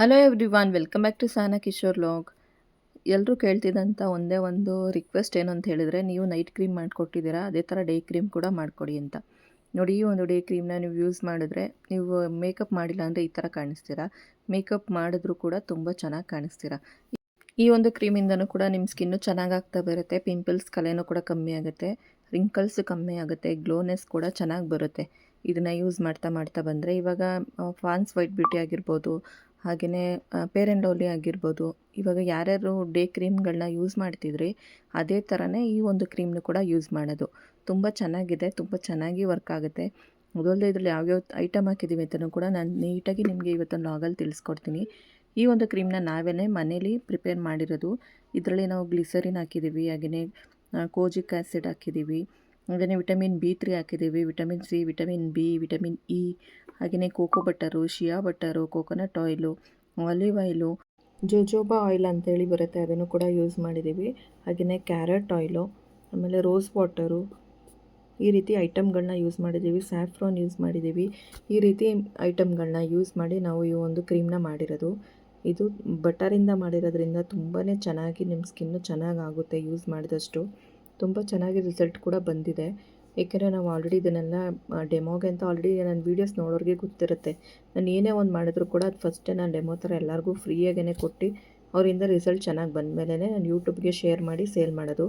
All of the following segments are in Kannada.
Hello every welcome back to Sana Kishore log ಎಲ್ಲರೂ ಕೇಳ್ತಿದ್ದಂಥ ಒಂದೇ ಒಂದು ರಿಕ್ವೆಸ್ಟ್ ಏನು ಅಂತ ಹೇಳಿದರೆ, ನೀವು ನೈಟ್ ಕ್ರೀಮ್ ಮಾಡಿಕೊಟ್ಟಿದ್ದೀರಾ, ಅದೇ ಥರ ಡೇ ಕ್ರೀಮ್ ಕೂಡ ಮಾಡಿಕೊಡಿ ಅಂತ. ನೋಡಿ, ಈ ಒಂದು ಡೇ ಕ್ರೀಮ್ನ ನೀವು ಯೂಸ್ ಮಾಡಿದ್ರೆ, ನೀವು ಮೇಕಪ್ ಮಾಡಿಲ್ಲ ಅಂದರೆ ಈ ಥರ ಕಾಣಿಸ್ತೀರಾ. ಮೇಕಪ್ ಮಾಡಿದ್ರೂ ಕೂಡ ತುಂಬ ಚೆನ್ನಾಗಿ ಕಾಣಿಸ್ತೀರಾ. ಈ ಒಂದು ಕ್ರೀಮಿಂದನೂ ಕೂಡ ನಿಮ್ಮ ಸ್ಕಿನ್ನು ಚೆನ್ನಾಗಿ ಆಗ್ತಾ ಬರುತ್ತೆ ಪಿಂಪಲ್ಸ್ ಕಲೆನೂ ಕೂಡ ಕಮ್ಮಿ ಆಗುತ್ತೆ ರಿಂಕಲ್ಸ್ ಕಮ್ಮಿ ಆಗುತ್ತೆ ಗ್ಲೋನೆಸ್ ಕೂಡ ಚೆನ್ನಾಗಿ ಬರುತ್ತೆ. ಇದನ್ನು ಯೂಸ್ ಮಾಡ್ತಾ ಮಾಡ್ತಾ ಬಂದರೆ, ಇವಾಗ ಫಾನ್ಸ್ ವೈಟ್ ಬ್ಯೂಟಿ ಆಗಿರ್ಬೋದು ಹಾಗೆಯೇ ಪೇರ್ ಆ್ಯಂಡ್ ಲವ್ಲಿ ಆಗಿರ್ಬೋದು. ಇವಾಗ ಯಾರ್ಯಾರು ಡೇ ಕ್ರೀಮ್ಗಳನ್ನ ಯೂಸ್ ಮಾಡ್ತಿದ್ರಿ, ಅದೇ ಥರನೇ ಈ ಒಂದು ಕ್ರೀಮ್ನು ಕೂಡ ಯೂಸ್ ಮಾಡೋದು. ತುಂಬ ಚೆನ್ನಾಗಿದೆ, ತುಂಬ ಚೆನ್ನಾಗಿ ವರ್ಕ್ ಆಗುತ್ತೆ. ಮೊದಲೇ ಇದರಲ್ಲಿ ಯಾವ್ಯಾವ ಐಟಮ್ ಹಾಕಿದ್ದೀವಿ ಅಂತಲೂ ಕೂಡ ನಾನು ನೀಟಾಗಿ ನಿಮಗೆ ಇವತ್ತೊಂದು ಲಾಗಲ್ಲಿ ತಿಳಿಸ್ಕೊಡ್ತೀನಿ. ಈ ಒಂದು ಕ್ರೀಮ್ನ ನಾವೇ ಮನೇಲಿ ಪ್ರಿಪೇರ್ ಮಾಡಿರೋದು, ಇದರಲ್ಲಿ ನಾವು ಗ್ಲಿಸರಿನ್ ಹಾಕಿದ್ದೀವಿ ಹಾಗೆಯೇ ಕೋಜಿಕ್ ಆ್ಯಸಿಡ್ ಹಾಕಿದ್ದೀವಿ ಹಾಗೆಯೇ ವಿಟಮಿನ್ ಬಿ ತ್ರೀ ಹಾಕಿದ್ದೀವಿ. Vitamin C, vitamin B, vitamin E ಹಾಗೆಯೇ cocoa butter, shea butter, coconut oil olive oil jojoba oil ಅಂತೇಳಿ ಬರುತ್ತೆ. ಅದನ್ನು ಕೂಡ ಯೂಸ್ ಮಾಡಿದ್ದೀವಿ. ಹಾಗೆಯೇ ಕ್ಯಾರೆಟ್ ಆಯಿಲು ಆಮೇಲೆ ರೋಸ್ ವಾಟರು ಈ ರೀತಿ ಐಟಮ್ಗಳನ್ನ ಯೂಸ್ ಮಾಡಿದ್ದೀವಿ. ಸ್ಯಾಫ್ರಾನ್ ಯೂಸ್ ಮಾಡಿದ್ದೀವಿ. ಈ ರೀತಿ ಐಟಮ್ಗಳನ್ನ ಯೂಸ್ ಮಾಡಿ ನಾವು ಈ ಒಂದು ಕ್ರೀಮ್ನ ಮಾಡಿರೋದು. ಇದು ಬಟರಿಂದ ಮಾಡಿರೋದ್ರಿಂದ ತುಂಬಾ ಚೆನ್ನಾಗಿ ನಿಮ್ಮ ಸ್ಕಿನ್ನು ಚೆನ್ನಾಗಾಗುತ್ತೆ ಯೂಸ್ ಮಾಡಿದಷ್ಟು. ತುಂಬ ಚೆನ್ನಾಗಿ ರಿಸಲ್ಟ್ ಕೂಡ ಬಂದಿದೆ. ಏಕೆಂದರೆ ನಾವು ಆಲ್ರೆಡಿ ಇದನ್ನೆಲ್ಲ ಡೆಮೋಗೆ ಅಂತ ಆಲ್ರೆಡಿ ನನ್ನ ವೀಡಿಯೋಸ್ ನೋಡೋರಿಗೆ ಗೊತ್ತಿರುತ್ತೆ. ನಾನು ಏನೇ ಒಂದು ಮಾಡಿದ್ರು ಕೂಡ ಅದು ಫಸ್ಟೇ ನಾನು ಡೆಮೋ ಥರ ಎಲ್ಲರಿಗೂ ಫ್ರೀಯಾಗೇ ಕೊಟ್ಟು ಅವರಿಂದ ರಿಸಲ್ಟ್ ಚೆನ್ನಾಗಿ ಬಂದಮೇಲೆ ನಾನು ಯೂಟ್ಯೂಬ್ಗೆ ಶೇರ್ ಮಾಡಿ ಸೇಲ್ ಮಾಡೋದು.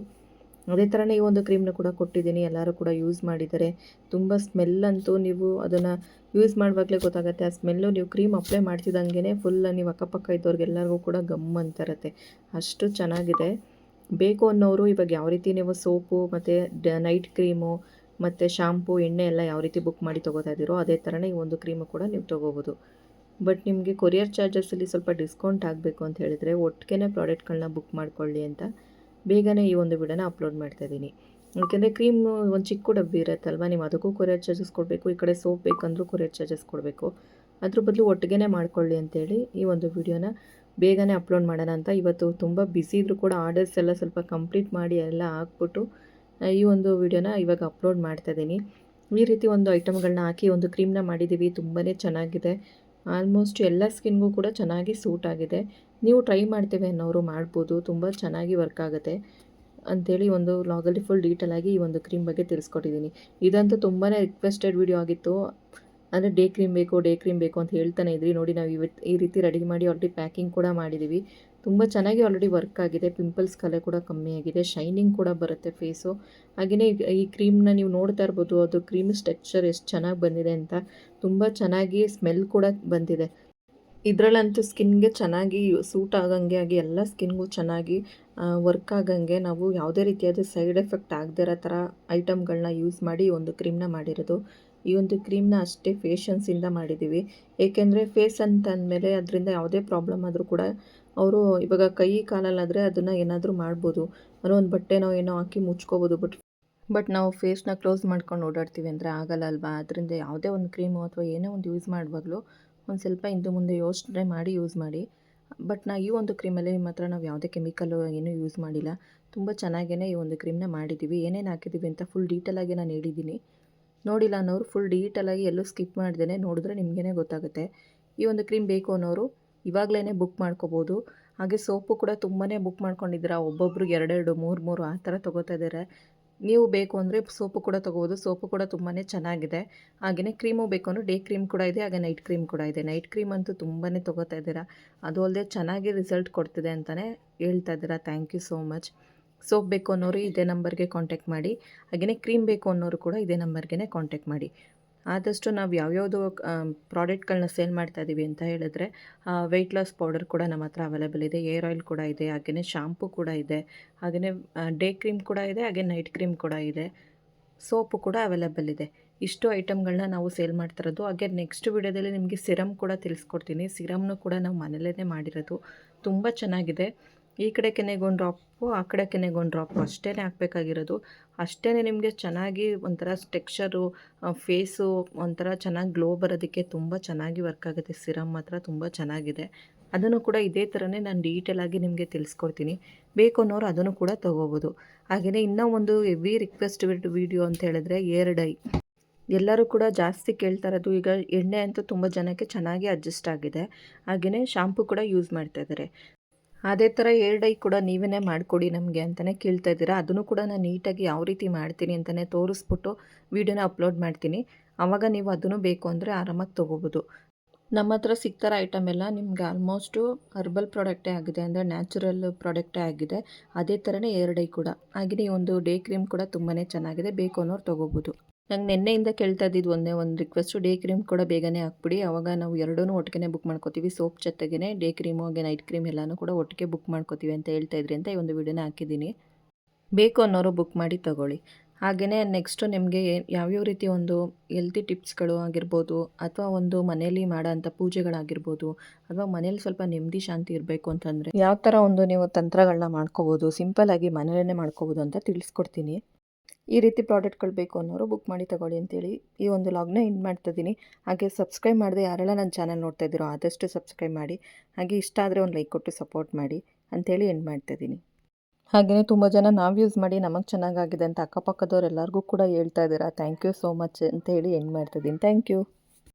ಅದೇ ಥರನೇ ಈ ಒಂದು ಕ್ರೀಮ್ನ ಕೂಡ ಕೊಟ್ಟಿದ್ದೀನಿ. ಎಲ್ಲರೂ ಕೂಡ ಯೂಸ್ ಮಾಡಿದ್ದಾರೆ. ತುಂಬ ಸ್ಮೆಲ್ ಅಂತೂ ನೀವು ಅದನ್ನು ಯೂಸ್ ಮಾಡುವಾಗಲೇ ಗೊತ್ತಾಗುತ್ತೆ. ಆ ಸ್ಮೆಲ್ಲು ನೀವು ಕ್ರೀಮ್ ಅಪ್ಲೈ ಮಾಡ್ತಿದ್ದಂಗೆ ಫುಲ್ ನೀವು ಅಕ್ಕಪಕ್ಕ ಇದ್ದವ್ರಿಗೆಲ್ಲರಿಗೂ ಕೂಡ ಗಮ್ ಅಂತ ಇರುತ್ತೆ. ಅಷ್ಟು ಚೆನ್ನಾಗಿದೆ. ಬೇಕು ಅನ್ನೋರು ಇವಾಗ ಯಾವ ರೀತಿ ನೀವು ಸೋಪು ಮತ್ತು ನೈಟ್ ಕ್ರೀಮು ಮತ್ತು ಶಾಂಪು ಎಣ್ಣೆ ಎಲ್ಲ ಯಾವ ರೀತಿ ಬುಕ್ ಮಾಡಿ ತೊಗೋತಾ ಇದ್ದೀರೋ ಅದೇ ಥರನೇ ಈ ಒಂದು ಕ್ರೀಮು ಕೂಡ ನೀವು ತೊಗೋಬೋದು. ಬಟ್ ನಿಮಗೆ ಕೊರಿಯರ್ ಚಾರ್ಜಸಲ್ಲಿ ಸ್ವಲ್ಪ ಡಿಸ್ಕೌಂಟ್ ಆಗಬೇಕು ಅಂತ ಹೇಳಿದರೆ ಒಟ್ಟಿಗೆ ಪ್ರಾಡಕ್ಟ್ಗಳನ್ನ ಬುಕ್ ಮಾಡ್ಕೊಳ್ಳಿ ಅಂತ ಬೇಗನೆ ಈ ಒಂದು ವಿಡಿಯೋನ ಅಪ್ಲೋಡ್ ಮಾಡ್ತಾ ಇದ್ದೀನಿ. ಯಾಕೆಂದರೆ ಕ್ರೀಮ್ ಒಂದು ಚಿಕ್ಕ ಡಬ್ಬಿ ಇರುತ್ತಲ್ವ, ನೀವು ಅದಕ್ಕೂ ಕೊರಿಯರ್ ಚಾರ್ಜಸ್ ಕೊಡಬೇಕು, ಈ ಕಡೆ ಸೋಪ್ ಬೇಕಂದರೂ ಕೊರಿಯರ್ ಚಾರ್ಜಸ್ ಕೊಡಬೇಕು. ಅದ್ರ ಬದಲು ಒಟ್ಟಿಗೆ ಮಾಡ್ಕೊಳ್ಳಿ ಅಂತೇಳಿ ಈ ಒಂದು ವಿಡಿಯೋನ ಬೇಗನೆ ಅಪ್ಲೋಡ್ ಮಾಡೋಣ ಅಂತ. ಇವತ್ತು ತುಂಬ ಬಿಸಿ ಇದ್ದರೂ ಕೂಡ ಆರ್ಡರ್ಸ್ ಎಲ್ಲ ಸ್ವಲ್ಪ ಕಂಪ್ಲೀಟ್ ಮಾಡಿ ಎಲ್ಲ ಹಾಕ್ಬಿಟ್ಟು ಈ ಒಂದು ವಿಡಿಯೋನ ಇವಾಗ ಅಪ್ಲೋಡ್ ಮಾಡ್ತಾಯಿದ್ದೀನಿ ಈ ರೀತಿ ಒಂದು ಐಟಮ್ಗಳನ್ನ ಹಾಕಿ ಒಂದು ಕ್ರೀಮ್ನ ಮಾಡಿದ್ದೀವಿ. ತುಂಬಾ ಚೆನ್ನಾಗಿದೆ. ಆಲ್ಮೋಸ್ಟ್ ಎಲ್ಲ ಸ್ಕಿನ್ಗೂ ಕೂಡ ಚೆನ್ನಾಗಿ ಸೂಟ್ ಆಗಿದೆ. ನೀವು ಟ್ರೈ ಮಾಡ್ತೇವೆ ಅನ್ನೋರು ಮಾಡ್ಬೋದು. ತುಂಬ ಚೆನ್ನಾಗಿ ವರ್ಕ್ ಆಗುತ್ತೆ. ಅಂಥೇಳಿ ಒಂದು ಲಾಗಲ್ಲಿ ಫುಲ್ ಡೀಟೇಲಾಗಿ ಈ ಒಂದು ಕ್ರೀಮ್ ಬಗ್ಗೆ ತಿಳಿಸ್ಕೊಟ್ಟಿದ್ದೀನಿ. ಇದಂತೂ ತುಂಬಾ ರಿಕ್ವೆಸ್ಟೆಡ್ ವಿಡಿಯೋ ಆಗಿತ್ತು. ಅಂದರೆ ಡೇ ಕ್ರೀಮ್ ಬೇಕು ಡೇ ಕ್ರೀಮ್ ಬೇಕು ಅಂತ ಹೇಳ್ತಾನೆ ಇದ್ರಿ. ನೋಡಿ ನಾವು ಇವತ್ತು ಈ ರೀತಿ ರೆಡಿ ಮಾಡಿ ಆಲ್ರೆಡಿ ಪ್ಯಾಕಿಂಗ್ ಕೂಡ ಮಾಡಿದ್ದೀವಿ ತುಂಬ ಚೆನ್ನಾಗಿ ಆಲ್ರೆಡಿ ವರ್ಕ್ ಆಗಿದೆ. ಪಿಂಪಲ್ಸ್ ಕಲೆ ಕೂಡ ಕಮ್ಮಿ ಆಗಿದೆ. ಶೈನಿಂಗ್ ಕೂಡ ಬರುತ್ತೆ ಫೇಸು ಹಾಗೆಯೇ ಈ ಕ್ರೀಮ್ನ ನೀವು ನೋಡ್ತಾ ಇರ್ಬೋದು, ಅದು ಕ್ರೀಮ್ ಸ್ಟ್ರಕ್ಚರ್ ಎಷ್ಟು ಚೆನ್ನಾಗಿ ಬಂದಿದೆ ಅಂತ. ತುಂಬ ಚೆನ್ನಾಗಿ ಸ್ಮೆಲ್ ಕೂಡ ಬಂದಿದೆ. ಇದರಲ್ಲಂತೂ ಸ್ಕಿನ್ಗೆ ಚೆನ್ನಾಗಿ ಸೂಟ್ ಆಗಂಗೆ ಆಗಿ ಎಲ್ಲ ಸ್ಕಿನ್ಗೂ ಚೆನ್ನಾಗಿ ವರ್ಕ್ ಆಗಂಗೆ ನಾವು ಯಾವುದೇ ರೀತಿಯಾದ ಸೈಡ್ ಎಫೆಕ್ಟ್ ಆಗದೇ ಇರೋ ಥರ ಐಟಮ್ಗಳನ್ನ ಯೂಸ್ ಮಾಡಿ ಒಂದು ಕ್ರೀಮ್ನ ಮಾಡಿರೋದು. ಈ ಒಂದು ಕ್ರೀಮ್ನ ಅಷ್ಟೇ ಫೇಶನ್ಸಿಂದ ಮಾಡಿದ್ದೀವಿ. ಏಕೆಂದರೆ ಫೇಸ್ ಅಂತ ಅಂದಮೇಲೆ ಅದರಿಂದ ಯಾವುದೇ ಪ್ರಾಬ್ಲಮ್ ಆದರೂ ಕೂಡ ಅವರು ಇವಾಗ ಕೈ ಕಾಲಲ್ಲಾದರೆ ಅದನ್ನು ಏನಾದರೂ ಮಾಡ್ಬೋದು. ಅನ್ನೋ ಒಂದು ಬಟ್ಟೆನೋ ಏನೋ ಹಾಕಿ ಮುಚ್ಕೋಬೋದು, ಬಟ್ ಬಟ್ ನಾವು ಫೇಸ್ನ ಕ್ಲೋಸ್ ಮಾಡ್ಕೊಂಡು ಓಡಾಡ್ತೀವಿ ಅಂದರೆ ಆಗಲ್ಲ ಅಲ್ವಾ? ಅದರಿಂದ ಯಾವುದೇ ಒಂದು ಕ್ರೀಮು ಅಥವಾ ಏನೇ ಒಂದು ಯೂಸ್ ಮಾಡುವಾಗಲೂ ಒಂದು ಸ್ವಲ್ಪ ಹಿಂದೆ ಮುಂದೆ ಯೋಚನೆ ಮಾಡಿ ಯೂಸ್ ಮಾಡಿ. ಬಟ್ ನಾ ಈ ಒಂದು ಕ್ರೀಮಲ್ಲಿ ಮಾತ್ರ ನಾವು ಯಾವುದೇ ಕೆಮಿಕಲ್ಲು ಏನೂ ಯೂಸ್ ಮಾಡಿಲ್ಲ. ತುಂಬ ಚೆನ್ನಾಗೇ ಈ ಒಂದು ಕ್ರೀಮ್ನ ಮಾಡಿದ್ದೀವಿ. ಏನೇನು ಹಾಕಿದ್ದೀವಿ ಅಂತ ಫುಲ್ ಡೀಟೇಲಾಗಿ ನಾನು ಹೇಳಿದ್ದೀನಿ. ನೋಡಿಲ್ಲ ಅನ್ನೋರು ಫುಲ್ ಡೀಟೇಲಾಗಿ ಎಲ್ಲೂ ಸ್ಕಿಪ್ ಮಾಡ್ದೇ ನೋಡಿದ್ರೆ ನಿಮಗೇ ಗೊತ್ತಾಗುತ್ತೆ. ಈ ಒಂದು ಕ್ರೀಮ್ ಬೇಕು ಅನ್ನೋರು ಇವಾಗಲೇ ಬುಕ್ ಮಾಡ್ಕೋಬೋದು. ಹಾಗೆ ಸೋಪು ಕೂಡ ತುಂಬಾ ಬುಕ್ ಮಾಡ್ಕೊಂಡಿದ್ದೀರ, ಒಬ್ಬೊಬ್ರಿಗೆ ಎರಡೆರಡು, ಮೂರು ಮೂರು, ಆ ಥರ ತೊಗೋತಾ ಇದ್ದಾರೆ. ನೀವು ಬೇಕು ಅಂದರೆ ಸೋಪು ಕೂಡ ತೊಗೋಬೋದು, ಸೋಪು ಕೂಡ ತುಂಬಾ ಚೆನ್ನಾಗಿದೆ. ಹಾಗೆಯೇ ಕ್ರೀಮು ಬೇಕು ಅಂದರೆ ಡೇ ಕ್ರೀಮ್ ಕೂಡ ಇದೆ, ಹಾಗೆ ನೈಟ್ ಕ್ರೀಮ್ ಕೂಡ ಇದೆ. ನೈಟ್ ಕ್ರೀಮ್ ಅಂತೂ ತುಂಬಾ ತೊಗೋತಾ ಇದ್ದೀರಾ. ಅದು ಅಲ್ಲದೆ ಚೆನ್ನಾಗಿ ರಿಸಲ್ಟ್ ಕೊಡ್ತಿದೆ ಅಂತಲೇ ಹೇಳ್ತಾ ಇದ್ದೀರಾ. Thank you so much soap ಬೇಕು ಅನ್ನೋರು ಇದೇ ನಂಬರ್ಗೆ ಕಾಂಟ್ಯಾಕ್ಟ್ ಮಾಡಿ ಹಾಗೆಯೇ ಕ್ರೀಮ್ ಬೇಕು ಅನ್ನೋರು ಕೂಡ ಇದೇ ನಂಬರ್ಗೆ ಕಾಂಟ್ಯಾಕ್ಟ್ ಮಾಡಿ. ಆದಷ್ಟು ನಾವು ಯಾವ್ಯಾವುದು ಪ್ರಾಡಕ್ಟ್ಗಳನ್ನ ಸೇಲ್ ಮಾಡ್ತಾ ಇದ್ದೀವಿ ಅಂತ ಹೇಳಿದ್ರೆ ವೆಯ್ಟ್ ಲಾಸ್ ಪೌಡರ್ ಕೂಡ ನಮ್ಮ ಹತ್ರ ಅವೈಲೇಬಲ್ ಇದೆ ಏರ್ ಆಯಿಲ್ ಕೂಡ ಇದೆ ಹಾಗೆಯೇ ಶಾಂಪು ಕೂಡ ಇದೆ ಹಾಗೆಯೇ ಡೇ ಕ್ರೀಮ್ ಕೂಡ ಇದೆ, ಹಾಗೆ ನೈಟ್ ಕ್ರೀಮ್ ಕೂಡ ಇದೆ ಸೋಪು ಕೂಡ ಅವೈಲೇಬಲ್ ಇದೆ. ಇಷ್ಟು ಐಟಮ್ಗಳನ್ನ ನಾವು ಸೇಲ್ ಮಾಡ್ತಿರೋದು ಹಾಗೆ ನೆಕ್ಸ್ಟ್ ವಿಡಿಯೋದಲ್ಲಿ ನಿಮಗೆ ಸಿರಮ್ ಕೂಡ ತಿಳಿಸ್ಕೊಡ್ತೀನಿ. ಸಿರಮ್ನು ಕೂಡ ನಾವು ಮನೆಯಲ್ಲೇ ಮಾಡಿರೋದು. ತುಂಬ ಚೆನ್ನಾಗಿದೆ. ಈ ಕಡೆ ಕೆನೆಗೆ ಒಂದು ಡ್ರಾಪು ಆ ಕಡೆ ಕೆನೆಗೆ ಒಂದು ಡ್ರಾಪು ಅಷ್ಟೇ ಹಾಕಬೇಕಾಗಿರೋದು. ಅಷ್ಟೇ ನಿಮಗೆ ಚೆನ್ನಾಗಿ ಒಂಥರ ಟೆಕ್ಸ್ಚರು ಫೇಸು ಒಂಥರ ಚೆನ್ನಾಗಿ ಗ್ಲೋ ಬರೋದಕ್ಕೆ ತುಂಬ ಚೆನ್ನಾಗಿ ವರ್ಕ್ ಆಗುತ್ತೆ. ಸಿರಮ್ ಮಾತ್ರ ತುಂಬ ಚೆನ್ನಾಗಿದೆ. ಅದನ್ನು ಕೂಡ ಇದೇ ಥರನೇ ನಾನು ಡೀಟೇಲಾಗಿ ನಿಮಗೆ ತಿಳಿಸ್ಕೊಡ್ತೀನಿ. ಬೇಕು ಅನ್ನೋರು ಅದನ್ನು ಕೂಡ ತೊಗೋಬೋದು. ಹಾಗೆಯೇ ಇನ್ನೂ ಒಂದು ಹೆವಿ ರಿಕ್ವೆಸ್ಟ್ ವೀಡಿಯೋ ಅಂತ ಹೇಳಿದ್ರೆ ಏರ್ ಐ ಎಲ್ಲರೂ ಕೂಡ ಜಾಸ್ತಿ ಕೇಳ್ತಾ ಇರೋದು, ಈಗ ಎಣ್ಣೆ ಅಂತೂ ತುಂಬ ಜನಕ್ಕೆ ಚೆನ್ನಾಗಿ ಅಡ್ಜಸ್ಟ್ ಆಗಿದೆ. ಹಾಗೆಯೇ ಶಾಂಪು ಕೂಡ ಯೂಸ್ ಮಾಡ್ತಾ ಇದ್ದಾರೆ. ಅದೇ ಥರ ಏರ್ಡೈ ಕೂಡ ನೀವೇ ಮಾಡಿಕೊಡಿ ನಮಗೆ ಅಂತಲೇ ಕೇಳ್ತಾ ಇದ್ದೀರಾ. ಅದನ್ನು ಕೂಡ ನಾನು ನೀಟಾಗಿ ಯಾವ ರೀತಿ ಮಾಡ್ತೀನಿ ಅಂತಲೇ ತೋರಿಸ್ಬಿಟ್ಟು ವೀಡಿಯೋನ ಅಪ್ಲೋಡ್ ಮಾಡ್ತೀನಿ. ಆವಾಗ ನೀವು ಅದನ್ನು ಬೇಕು ಅಂದರೆ ಆರಾಮಾಗಿ ತೊಗೋಬೋದು. ನಮ್ಮ ಹತ್ರ ಸಿಗ್ತಾರ ಐಟಮ್ ಎಲ್ಲ ನಿಮ್ಗೆ ಆಲ್ಮೋಸ್ಟು ಹರ್ಬಲ್ ಪ್ರಾಡಕ್ಟೇ ಆಗಿದೆ ಅಂದರೆ ನ್ಯಾಚುರಲ್ ಪ್ರಾಡಕ್ಟೇ ಆಗಿದೆ. ಅದೇ ಥರನೇ ಏರ್ಡೈ ಕೂಡ. ಹಾಗೆಯೇ ಒಂದು ಡೇ ಕ್ರೀಮ್ ಕೂಡ ತುಂಬಾ ಚೆನ್ನಾಗಿದೆ. ಬೇಕು ಅನ್ನೋರು ತೊಗೋಬೋದು. ನಂಗೆ ನಿನ್ನೆಯಿಂದ ಕೇಳ್ತಾ ಇದ್ದಿದ್ದು ಒಂದೇ ಒಂದು ರಿಕ್ವೆಸ್ಟು ಡೇ ಕ್ರೀಮ್ ಕೂಡ ಬೇಗನೆ ಹಾಕ್ಬಿಡಿ. ಅವಾಗ ನಾವು ಎರಡೂ ಒಟ್ಟಿಗೆ ಬುಕ್ ಮಾಡ್ಕೋತೀವಿ. ಸೋಪ್ ಜೊತೆಗೇ ಡೇ ಕ್ರೀಮು ಹಾಗೆ ನೈಟ್ ಕ್ರೀಮ್ ಎಲ್ಲನೂ ಕೂಡ ಒಟ್ಟಿಗೆ ಬುಕ್ ಮಾಡ್ಕೋತೀವಿ ಅಂತ ಹೇಳ್ತಾ ಇದ್ರಿ ಅಂತ ಈ ಒಂದು ವಿಡಿಯೋನ ಹಾಕಿದ್ದೀನಿ. ಬೇಕು ಅನ್ನೋರು ಬುಕ್ ಮಾಡಿ ತಗೊಳ್ಳಿ. ಹಾಗೆಯೇ ನೆಕ್ಸ್ಟು ನಿಮಗೆ ಯಾವ್ಯಾವ ರೀತಿ ಒಂದು ಹೆಲ್ತಿ ಟಿಪ್ಸ್ಗಳು ಆಗಿರ್ಬೋದು, ಅಥವಾ ಒಂದು ಮನೆಯಲ್ಲಿ ಮಾಡೋಂಥ ಪೂಜೆಗಳಾಗಿರ್ಬೋದು, ಅಥವಾ ಮನೇಲಿ ಸ್ವಲ್ಪ ನೆಮ್ಮದಿ ಶಾಂತಿ ಇರಬೇಕು ಅಂತಂದರೆ, ಯಾವ ಥರ ಒಂದು ನೀವು ತಂತ್ರಗಳನ್ನ ಮಾಡ್ಕೋಬೋದು ಸಿಂಪಲ್ಲಾಗಿ ಮನೆಯಲ್ಲೇ ಮಾಡ್ಕೋಬೋದು ಅಂತ ತಿಳಿಸ್ಕೊಡ್ತೀನಿ. ಈ ರೀತಿ ಪ್ರಾಡಕ್ಟ್ಗಳು ಬೇಕು ಅನ್ನೋರು ಬುಕ್ ಮಾಡಿ ತಗೊಳ್ಳಿ ಅಂತೇಳಿ ಈ ಒಂದು ಲಾಗ್ನ ಎಂಡ್ ಮಾಡ್ತಿದ್ದೀನಿ ಹಾಗೆ ಸಬ್ಸ್ಕ್ರೈಬ್ ಮಾಡಿದೆ ಯಾರೆಲ್ಲ ನನ್ನ ಚಾನಲ್ ನೋಡ್ತಾ ಇದ್ದೀರೋ ಆದಷ್ಟು ಸಬ್ಸ್ಕ್ರೈಬ್ ಮಾಡಿ. ಹಾಗೆ ಇಷ್ಟ ಆದರೆ ಒಂದು ಲೈಕ್ ಕೊಟ್ಟು ಸಪೋರ್ಟ್ ಮಾಡಿ ಅಂಥೇಳಿ ಎಂಡ್ ಮಾಡ್ತಿದ್ದೀನಿ ಹಾಗೆಯೇ ತುಂಬ ಜನ ನಾವು ಯೂಸ್ ಮಾಡಿ ನಮಗೆ ಚೆನ್ನಾಗಾಗಿದೆ ಅಂತ ಅಕ್ಕಪಕ್ಕದವ್ರು ಎಲ್ಲರಿಗೂ ಕೂಡ ಹೇಳ್ತಾ ಇದ್ದೀರಾ. ಥ್ಯಾಂಕ್ ಯು ಸೋ ಮಚ್ ಅಂತ ಹೇಳಿ ಎಂಡ್ ಮಾಡ್ತಿದ್ದೀನಿ ಥ್ಯಾಂಕ್ ಯು